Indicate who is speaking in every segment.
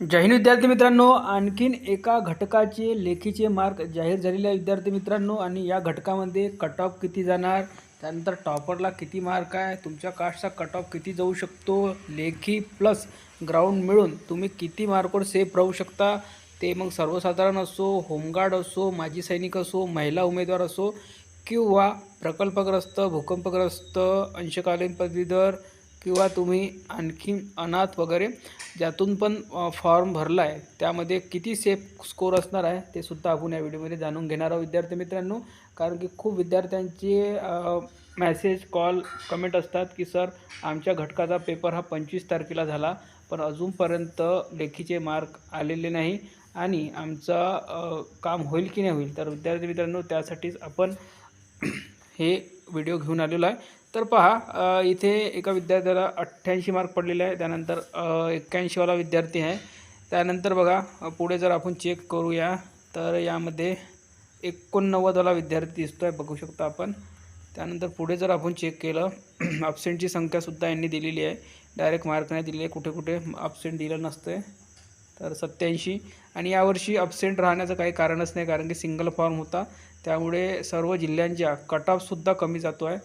Speaker 1: जय विद्यार्थी मित्रांनो आणखीन एका घटकाचे लेखीचे मार्क जाहीर झालेले विद्यार्थी मित्रांनो आणि या घटकामध्ये कट ऑफ किती जाणार त्यानंतर टॉपरला किती मार्क आहे तुमच्या कास्टचा कट ऑफ किती जाऊ शकतो लेखी प्लस ग्राउंड मिळून तुम्ही किती मार्कवर सेफ राहू शकता ते मग सर्वसाधारण असो होमगार्ड असो माजी सैनिक असो महिला उमेदवार असो किंवा प्रकल्पग्रस्त भूकंपग्रस्त अंशकालीन पदवीधर किंवा तुम्ही आणखी अनाथ वगैरे ज्यातून पण फॉर्म भरला आहे त्यामध्ये किती सेफ स्कोर असणार आहे ते सुद्धा आपण या व्हिडिओमध्ये जाणून घेणार आहोत. विद्यार्थी मित्रांनो कारण की खूप विद्यार्थ्यांचे मॅसेज कॉल कमेंट असतात की सर आमच्या घटकाचा पेपर हा पंचवीस तारखेला झाला पण अजूनपर्यंत लेखीचे मार्क आलेले नाही आणि आमचा काम होईल की नाही होईल? तर विद्यार्थी मित्रांनो त्यासाठीच आपण हे व्हिडिओ घेऊन आलेलो आहे. तर पहा इथे एका विद्यार्थ्याला अठ्ठ्याऐंशी मार्क पडलेले आहे. त्यानंतर एक्क्याऐंशीवाला विद्यार्थी आहे. त्यानंतर बघा पुढे जर आपण चेक करूया तर यामध्ये एकोणनव्वदवाला विद्यार्थी दिसतो आहे बघू शकता आपण. त्यानंतर पुढे जर आपण चेक केलं अब्सेंटची संख्यासुद्धा यांनी दिलेली आहे. डायरेक्ट मार्क नाही दिलेले कुठे कुठे अब्सेंट दिलं नसतं आहे तर सत्याऐंशी आणि यावर्षी अब्सेंट राहण्याचं काही कारणच नाही कारण की सिंगल फॉर्म होता. त्यामुळे सर्व जिल्ह्यांच्या कट ऑफसुद्धा कमी जातो आहे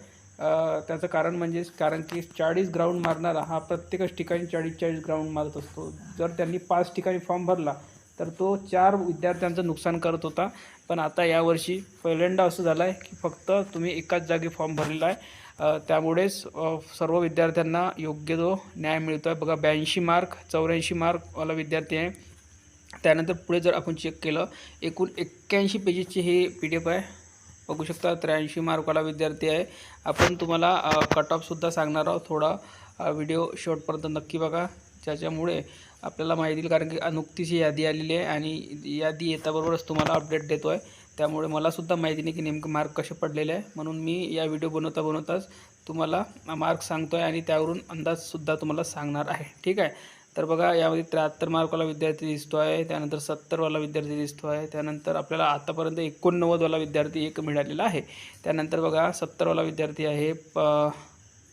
Speaker 1: त्याचं कारण म्हणजेच कारण की चाळीस ग्राउंड मारणारा हा प्रत्येकच ठिकाणी चाळीस चाळीस ग्राउंड मारत असतो. जर त्यांनी पाच ठिकाणी फॉर्म भरला तर तो चार विद्यार्थ्यांचं नुकसान करत होता. पण आता यावर्षी पहिल्यांदा असं झालं आहे की फक्त तुम्ही एकाच जागी फॉर्म भरलेला आहे. त्यामुळेच सर्व विद्यार्थ्यांना योग्य तो न्याय मिळतो आहे बघा ब्याऐंशी मार्क चौऱ्याऐंशी मार्कवाला विद्यार्थी आहे. त्यानंतर पुढे जर आपण चेक केलं एकूण एक्क्याऐंशी पेजेसची हे पी डी एफ आहे. बघू शकता त्र्याऐंशी मार्कवाला विद्यार्थी आहे. आपण तुम्हाला कट ऑफसुद्धा सांगणार आहोत. थोडा व्हिडिओ शेवटपर्यंत नक्की बघा. ज्याच्यामुळे आपल्याला माहिती येईल कारण की नुकतीच ही यादी आलेली आहे आणि यादी येताबरोबरच तुम्हाला अपडेट देतो आहे त्यामुळे मलासुद्धा माहिती नाही की नेमके मार्क कसे पडलेले आहे. म्हणून मी या व्हिडिओ बनवता बनवताच तुम्हाला मार्क सांगतो आहे आणि त्यावरून अंदाजसुद्धा तुम्हाला सांगणार आहे. ठीक आहे? तर बघा यामध्ये त्र्याहत्तर मार्कवाला विद्यार्थी दिसतो आहे त्यानंतर सत्तरवाला विद्यार्थी दिसतो आहे त्यानंतर आपल्याला आतापर्यंत एकोणनव्वदवाला विद्यार्थी एक मिळालेला आहे. त्यानंतर बघा सत्तरवाला विद्यार्थी आहे प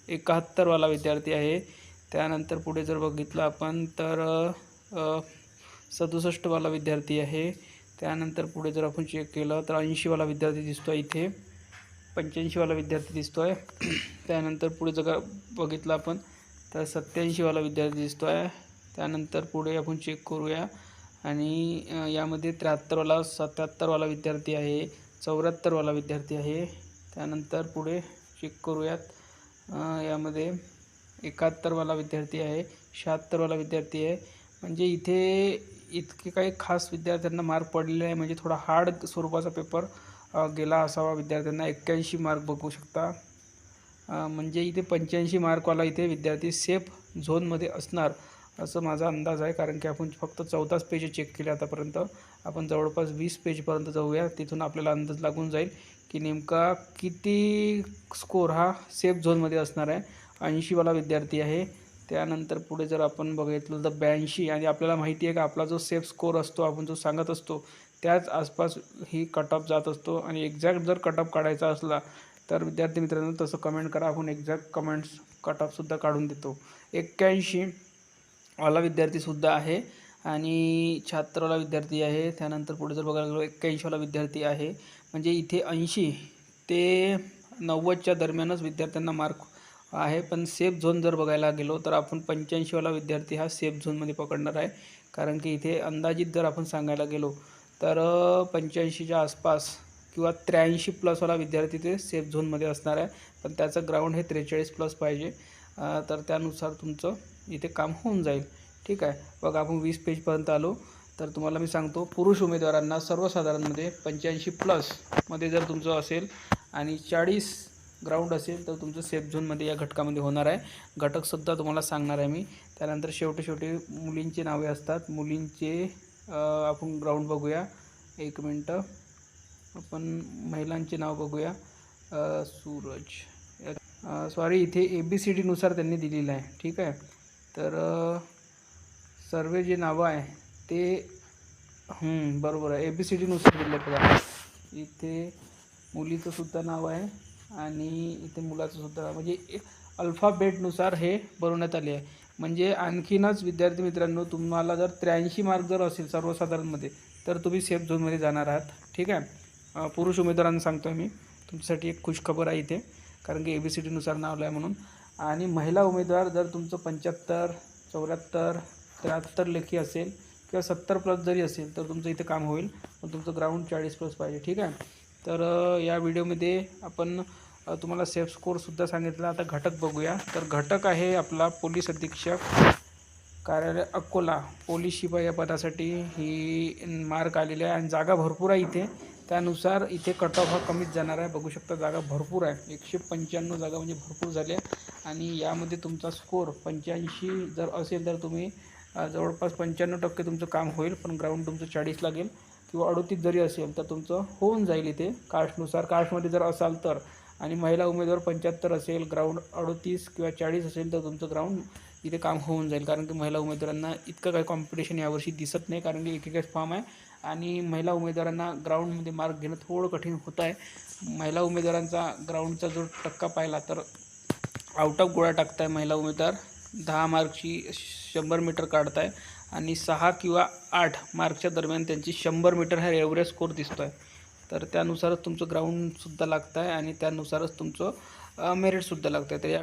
Speaker 1: एकाहत्तरवाला विद्यार्थी आहे. त्यानंतर पुढे जर बघितलं आपण तर सदुसष्टवाला विद्यार्थी आहे. त्यानंतर पुढे जर आपण चेक केलं तर ऐंशीवाला विद्यार्थी दिसतो आहे इथे. पंच्याऐंशीवाला विद्यार्थी दिसतो आहे त्यानंतर पुढे जर बघितलं आपण तर सत्याऐंशीवाला विद्यार्थी दिसतो आहे त्यानंतर पुढे आपण चेक करूया. आणि यामध्ये त्र्याहत्तरवाला सत्याहत्तरवाला विद्यार्थी आहे चौऱ्याहत्तरवाला विद्यार्थी आहे. त्यानंतर पुढे चेक करूयात. यामध्ये एकाहत्तरवाला विद्यार्थी आहे शहात्तरवाला विद्यार्थी आहे. म्हणजे इथे इतके काही खास विद्यार्थ्यांना मार्क पडलेले आहे म्हणजे थोडा हार्ड स्वरूपाचा पेपर गेला असावा विद्यार्थ्यांना. एक्क्याऐंशी मार्क बघू शकता. म्हणजे इथे पंच्याऐंशी मार्कवाला इथे विद्यार्थी सेफ झोनमध्ये असणार. असं माझा अंदाज आहे कारण की आपण फक्त चौदाच पेज चेक केले आतापर्यंत. आपण जवळपास वीस पेजपर्यंत जाऊया. तिथून आपल्याला अंदाज लागून जाईल की नेमका किती स्कोर हा सेफ झोनमध्ये असणार आहे. ऐंशीवाला विद्यार्थी आहे. त्यानंतर पुढे जर आपण बघितलं तर ब्याऐंशी. आणि आपल्याला माहिती आहे का आपला जो सेफ स्कोर असतो आपण जो सांगत असतो त्याच आसपास ही कट ऑफ जात असतो. आणि एक्झॅक्ट जर कट ऑफ काढायचा असला तर विद्यार्थी मित्रांनो तसं कमेंट करा. आपण एक्झॅक्ट कमेंट्स कट ऑफसुद्धा काढून देतो. एक्क्याऐंशी. वाला विद्यार्थीसुद्धा आहे आणि शहात्तरवाला विद्यार्थी आहे. त्यानंतर पुढे जर बघायला गेलो एक्क्याऐंशीवाला विद्यार्थी आहे. म्हणजे इथे ऐंशी ते नव्वदच्या दरम्यानच विद्यार्थ्यांना मार्क आहे. पण सेफ झोन जर बघायला गेलो तर आपण पंच्याऐंशीवाला विद्यार्थी हा सेफ झोनमध्ये पकडणार आहे. कारण की इथे अंदाजित जर आपण सांगायला गेलो तर पंच्याऐंशीच्या आसपास किंवा त्र्याऐंशी प्लसवाला विद्यार्थी ते सेफ झोनमध्ये असणार आहे. पण त्याचं ग्राउंड हे त्रेचाळीस प्लस पाहिजे. तर त्यानुसार तुमचं इथे काम होऊन जाईल. ठीक आहे? बघा आपण वीस पेजपर्यंत आलो. तर तुम्हाला मी सांगतो पुरुष उमेदवारांना सर्वसाधारणमध्ये पंच्याऐंशी प्लसमध्ये जर तुमचं असेल आणि चाळीस ग्राउंड असेल तर तुमचं सेफ झोनमध्ये या घटकामध्ये होणार आहे. घटकसुद्धा तुम्हाला सांगणार आहे मी. त्यानंतर शेवटी शेवटी मुलींची नावे असतात. मुलींचे आपण ग्राउंड बघूया. एक मिनटं. आपण महिलांचे नाव बघूया. सूरज. सॉरी इथे ए बी सी डीनुसार त्यांनी दिलेलं आहे. ठीक आहे? तर सर्व जे नावं आहे ते बरोबर आहे. ए बी सी डीनुसार दिलं बघा. इथे मुलीचं सुद्धा नाव आहे आणि इथे मुलाचं सुद्धा नाव म्हणजे अल्फाबेटनुसार हे बनवण्यात आले आहे. म्हणजे आणखीनच विद्यार्थी मित्रांनो तुम्हाला जर त्र्याऐंशी मार्क जर असेल सर्वसाधारणमध्ये तर तुम्ही सेफ झोनमध्ये जाणार आहात. ठीक आहे? पुरुष उमेदवारांना सांगतो मी. तुमच्यासाठी एक खुशखबर आहे इथे. कारण की ए बी सी डीनुसार नावलं आहे म्हणून. आणि महिला उमेदवार जर तुमचं पंच्याहत्तर चौऱ्याहत्तर त्र्याहत्तर लेखी असेल किंवा सत्तर प्लस जरी असेल तर तुमचं इथे काम होईल. पण तुमचं ग्राउंड चाळीस प्लस पाहिजे ठीक आहे? तर या व्हिडिओमध्ये आपण तुम्हाला सेफ स्कोअरसुद्धा सांगितला. आता घटक बघूया. तर घटक आहे आपला पोलीस अधीक्षक कार्यालय अकोला. पोलीस शिपाई या पदासाठी ही मार्क आलेली आहे. आणि जागा भरपूर आहे इथे. त्यानुसार इथे कट ऑफ हा कमीच जाणार आहे. बघू शकता जागा भरपूर आहे. एकशे पंच्याण्णव जागा म्हणजे भरपूर झाल्या आणि यामध्ये तुमचा स्कोअर पंच्याऐंशी जर असेल तर तुम्ही जवळपास पंच्याण्णव टक्के तुमचं काम होईल. पण ग्राउंड तुमचं चाळीस लागेल किंवा अडोतीस जरी असेल तर तुमचं होऊन जाईल इथे कास्टनुसार कास्टमध्ये जर असाल तर आणि महिला उमेदवार पंच्याहत्तर असेल ग्राउंड अडोतीस किंवा चाळीस असेल तर तुमचं ग्राउंड इथे काम होऊन जाईल. कारण की महिला उमेदवारांना इतकं काही कॉम्पिटिशन यावर्षी दिसत नाही कारण की एक एकच फॉर्म आहे. आणि महिला उमेदवारांना ग्राउंडमध्ये मार्क घेणं थोडं कठीण होत आहे. महिला उमेदवारांचा ग्राउंडचा जो टक्का पाहिला तर आउट ऑफ गोळा टाकत आहे महिला उमेदवार. दहा मार्कची शंभर मीटर काढत आहे आणि सहा किंवा आठ मार्कच्या दरम्यान त्यांची शंभर मीटर हा एव्हरेज स्कोर दिसतो आहे तर त्यानुसारच तुमचं ग्राउंडसुद्धा लागतं आहे आणि त्यानुसारच तुमचं मेरिटसुद्धा लागतं आहे तर या